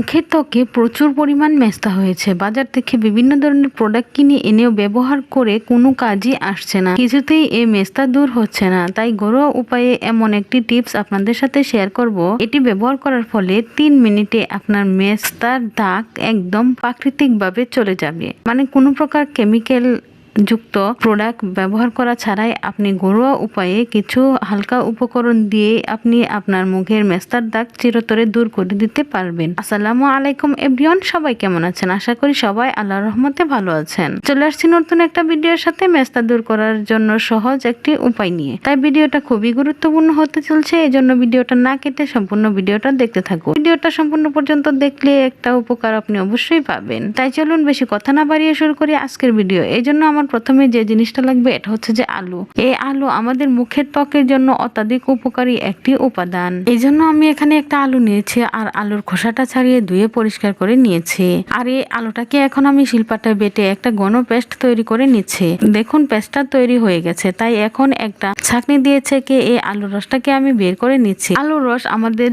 মুখের ত্বকে প্রচুর পরিমাণ মেস্তা হয়েছে। বাজার থেকে বিভিন্ন ধরনের প্রোডাক্ট কিনে এনেও ব্যবহার করে কোনো কাজই আসছে না। কিছুতেই এই মেস্তা দূর হচ্ছে না। তাই ঘরোয়া উপায়ে এমন একটি টিপস আপনাদের সাথে শেয়ার করব। এটি ব্যবহার করার ফলে তিন মিনিটে আপনার মেস্তার দাগ একদম প্রাকৃতিকভাবে চলে যাবে। মানে কোনো প্রকার কেমিক্যাল যুক্ত প্রোডাক্ট ব্যবহার করা ছাড়াই আপনি ঘরোয়া উপায়ে কিছু হালকা উপকরণ দিয়ে আপনি আপনার মুখের মেস্তার দাগ চিরতরে দূর করে দিতে পারবেন। আসসালামু আলাইকুম এভরিওয়ান, সবাই কেমন আছেন? আশা করি সবাই আল্লাহর রহমতে ভালো আছেন। চলে আসছি নতুন একটা ভিডিওর সাথে মেস্তা দূর করার জন্য সহজ একটি উপায় নিয়ে। তাই ভিডিওটা খুবই গুরুত্বপূর্ণ হতে চলছে এই জন্য ভিডিওটা না কেটে সম্পূর্ণ ভিডিওটা দেখতে থাকুন। ভিডিওটা সম্পূর্ণ পর্যন্ত দেখলে একটা উপকার আপনি অবশ্যই পাবেন। তাই চলুন বেশি কথা না বাড়িয়ে শুরু করি আজকের ভিডিও। এই জন্য আমার প্রথমে যে জিনিসটা লাগবে, এটা হচ্ছে যে আলু। এই আলু আমাদের মুখের ত্বকের জন্য অত্যাধিক উপকারী একটি উপাদান। এই জন্য আমি এখানে একটা আলু নিয়েছি আর আলুর খোসাটা ছাড়িয়ে ধুয়ে পরিষ্কার করে নিয়েছি। আর এই আলুটাকে এখন আমি শিল্পাটায় বেটে একটা ঘন পেস্ট তৈরি করে নিচ্ছি। দেখুন, পেস্টটা তৈরি হয়ে গেছে। তাই এখন একটা ছাকনি দিয়েছে কি এই আলুর রসটাকে আমি বের করে নিচ্ছি। আলুর রস আমাদের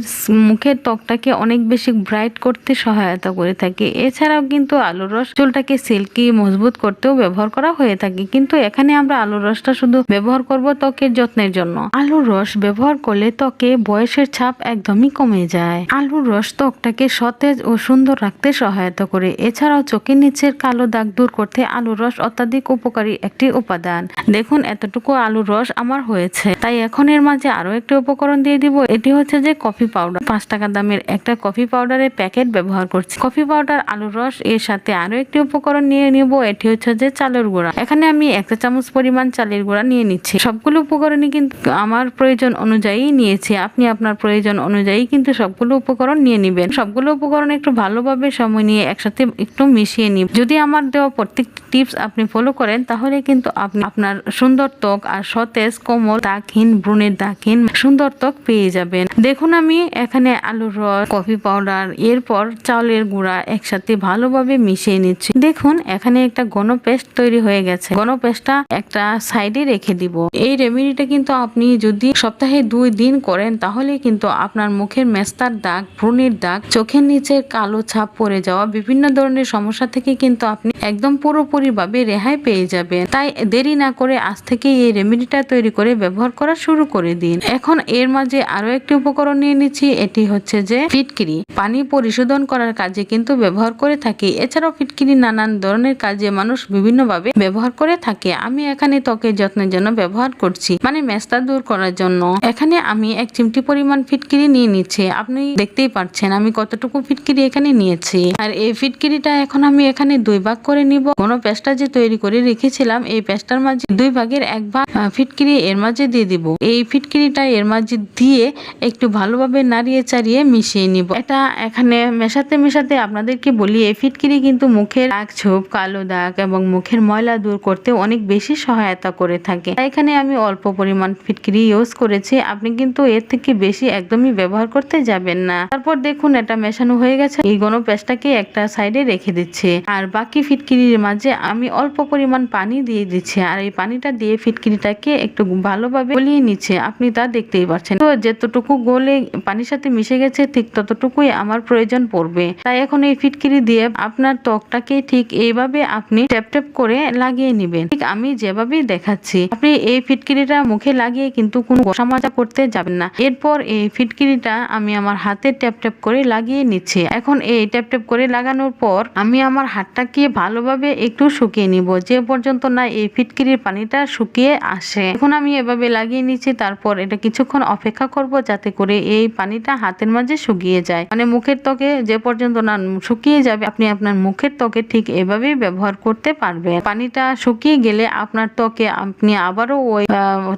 মুখের ত্বকটাকে অনেক বেশি ব্রাইট করতে সহায়তা করে থাকে। এছাড়াও কিন্তু আলুর রস চুলটাকে সিল্কি, মজবুত করতেও ব্যবহার করা হয়ে থাকে। কিন্তু এখানে আমরা আলুর রসটা শুধু ব্যবহার করব ত্বকের যত্নের জন্য। আলুর রস ব্যবহার করলে ত্বকে বয়সের ছাপ একদমই কমে যায়। আলুর রস ত্বকটাকে সতেজ ও সুন্দর রাখতে সহায়তা করে। এছাড়াও চোখের নিচের কালো দাগ দূর করতে আলুর রস অত্যাধিক উপকারী একটি উপাদান। দেখুন এতটুকু আলুর রস আমার হয়েছে। তাই এখন এর মাঝে আরও একটি উপকরণ দিয়ে দিব। এটি হচ্ছে যে কফি পাউডার। পাঁচ টাকা দামের একটা কফি পাউডারের প্যাকেট ব্যবহার করছি। কফি পাউডার, আলুর রস, এর সাথে আরও একটি উপকরণ নিয়ে নিব। এটি হচ্ছে যে চালের গুঁড়া। এখানে আমি একটা চামচ পরিমাণ চালের গুঁড়া নিয়ে নিচ্ছি। সবগুলো উপকরণই কিন্তু আমার প্রয়োজন অনুযায়ী নিয়েছি। আপনি আপনার প্রয়োজন অনুযায়ী কিন্তু সবগুলো উপকরণ নিয়ে নেবেন। সবগুলো উপকরণ একটু ভালোভাবে সময় নিয়ে একসাথে একটু মিশিয়ে নিব। যদি আমার দেওয়া প্রত্যেকটি টিপস আপনি ফলো করেন, তাহলে কিন্তু আপনি আপনার সুন্দর ত্বক আর সতেজ কোমল দাগহীন ব্রুনের দাগহীন সুন্দর ত্বক পেয়ে যাবেন। দেখুন আমি এখানে আলুর রস, কফি পাউডার, এরপর চাউলের গুঁড়া একসাথে ভালোভাবে মিশিয়ে নিচ্ছি। দেখুন, এখানে একটা ঘন পেস্ট তৈরি হয়ে গেছে। ঘন পেস্টটা একটা সাইডে রেখে দিব। এই রেমেডিটা কিন্তু আপনি যদি সপ্তাহে দুই দিন করেন, তাহলে কিন্তু আপনার মুখের মেস্তার দাগ, ভ্রূণের দাগ, চোখের নিচে কালো ছাপ পড়ে যাওয়া, বিভিন্ন ধরনের সমস্যা থেকে কিন্তু আপনি একদম পুরোপুরি ভাবে রেহাই পেয়ে যাবেন। তাই দেরি না করে আজ থেকে এই রেমেডিটা তৈরি করে ব্যবহার করা শুরু করে দিন। এখন এর মাঝে আরও একটি উপকরণ নিয়ে নিচ্ছি এটি হচ্ছে যে ফিটকিরি। পানি পরিশোধন করার কাজে কিন্তু ব্যবহার করে থাকি। এছাড়াও ফিটকিরি নানান ধরনের কাজে মানুষ বিভিন্নভাবে ব্যবহার করে থাকে। আমি এখানে ত্বকের যত্নের জন্য ব্যবহার করছি মানে মেস্তা দূর করার জন্য। এখানে আমি এক চিমটি পরিমাণ ফিটকিরি নিয়ে নিচ্ছি। আপনি দেখতেই পাচ্ছেন আমি কতটুকু ফিটকিরি এখানে নিয়েছি। আর এই ফিটকিরিটা এখন আমি এখানে দুই ভাগ করে নিব। কোনো পেস্টটা যে তৈরি করে রেখেছিলাম, এই পেস্টার মাঝে দুই ভাগের এক ভাগ ফিটকিরি এর মাঝে দিয়ে দিব। এই ফিটকিরিটা এর মাঝে দিয়ে একটু ভালোভাবে নাড়িয়ে চাড়িয়ে মিশিয়ে নিব। এটা এখানে মেশাতে মেশাতে আপনাদেরকে বলি, এই ফিটকিরি কিন্তু মুখের দাগ, ছোপ, কালো দাগ এবং মুখের ময়লা দূর করতে অনেক বেশি সহায়তা করে থাকে। এখানে আমি অল্প পরিমাণ ফিটকিরি ইউজ করেছি। আপনি কিন্তু এর থেকে বেশি একদমই ব্যবহার করতে যাবেন না। তারপর দেখুন, এটা মেশানো হয়ে গেছে। এই গণ পেস্টটাকে একটা সাইডে রেখে দিচ্ছে। আর বাকি ফিটকিরির মাঝে আমি অল্প পরিমাণ পানি দিয়ে দিচ্ছি। আর এই পানিটা দিয়ে ফিটকিরিটাকে একটু ভালোভাবে গলিয়ে নিচ্ছে। আপনি তা দেখতেই পাচ্ছেন। তো যতটুকু গলে পানির সাথে মিশে গেছে, ঠিক ততটুকুই আমার প্রয়োজন পড়বে। তাই এখন এই ফিটকিরি দিয়ে আপনার ত্বকটাকে ঠিক এইভাবে আপনি ট্যাপ ট্যাপ করে লাগিয়ে নেবেন। ঠিক আমি যেভাবে দেখাচ্ছি, আপনি এই ফিটকিরিটা মুখে লাগিয়ে কিন্তু কোনো ঘষা মাজা করতে যাবেন না। এরপর এই ফিটকিরিটা আমি আমার হাতে ট্যাপ ট্যাপ করে লাগিয়ে নিচ্ছি। এখন এই ট্যাপ ট্যাপ করে লাগানোর পর আমি আমার হাতটাকে ভালোভাবে একটু শুকিয়ে নিব। যে পর্যন্ত না এই ফিটকিরির পানিটা শুকিয়ে আসে। এখন আমি এভাবে লাগিয়ে নিচ্ছি, তারপর এটা কিছুক্ষণ অপেক্ষা করব যাতে করে এই পানিটা হাতের মাঝে শুকিয়ে যায়। মানে মুখের ত্বকে যে পর্যন্ত না শুকিয়ে যাবে, আপনি আপনার মুখের ত্বকে ঠিক এভাবেই ব্যবহার করতে পারবেন। পানিটা শুকিয়ে গেলে আপনার ত্বকে আপনি আবারও ওই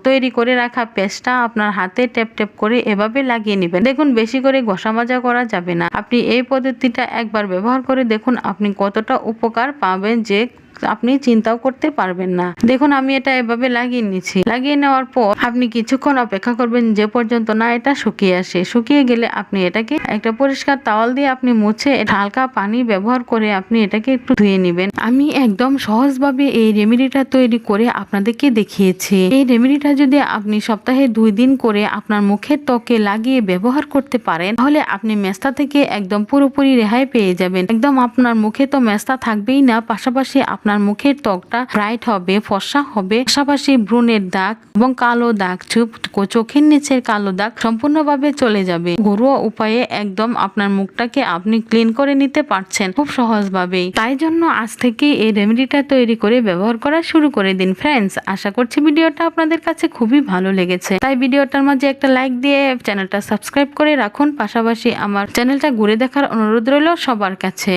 তৈরি করে রাখা পেস্টটা আপনার হাতে ট্যাপ ট্যাপ করে এভাবে লাগিয়ে নেবেন। দেখুন, বেশি করে ঘষা মাজা করা যাবে না। আপনি এই পদ্ধতিটা একবার ব্যবহার করে দেখুন, আপনি কতটা উপকার পাবেন যে আপনি চিন্তাও করতে পারবেন না। দেখুন, আমি এটা এভাবে লাগিয়ে নিচ্ছি লাগিয়ে নেওয়ার পর আপনি কিছুক্ষণ অপেক্ষা করবেন যে পর্যন্ত না এটা শুকিয়ে আসে। শুকিয়ে গেলে আপনি এটাকে একটা পরিষ্কার তাওয়াল দিয়ে আপনি মুছে হালকা পানি ব্যবহার করে আপনি এটাকে একটু ধুয়ে নেবেন। আমি একদম সহজভাবে এই রেমেডিটা তৈরি করে আপনাদেরকে দেখিয়েছি। এই রেমেডিটা যদি আপনি সপ্তাহে দুই দিন করে আপনার মুখের ত্বকে লাগিয়ে ব্যবহার করতে পারেন, তাহলে আপনি মেস্তা থেকে একদম পুরোপুরি রেহাই পেয়ে যাবেন। একদম আপনার মুখে তো মেস্তা থাকবেই না, পাশাপাশি আপনার মুখের ত্বকটা ব্রাইট হবে, ফর্সা হবে। পাশাপাশি ব্রুনের দাগ এবং কালো দাগ, চুপ চোখের নিচের কালো দাগ সম্পূর্ণভাবে চলে যাবে। ঘরোয়া উপায়ে একদম আপনার মুখটাকে আপনি ক্লিন করে নিতে পারছেন খুব সহজভাবেই। তাই জন্য আজ থেকে এই রেমেডিটা তৈরি করে ব্যবহার করা শুরু করে দিন। ফ্রেন্ডস আশা করছি ভিডিওটা আপনাদের কাছে খুবই ভালো লেগেছে। তাই ভিডিওটার মাঝে একটা লাইক দিয়ে চ্যানেলটা সাবস্ক্রাইব করে রাখুন। পাশাপাশি আমার চ্যানেলটা ঘুরে দেখার অনুরোধ রইল সবার কাছে।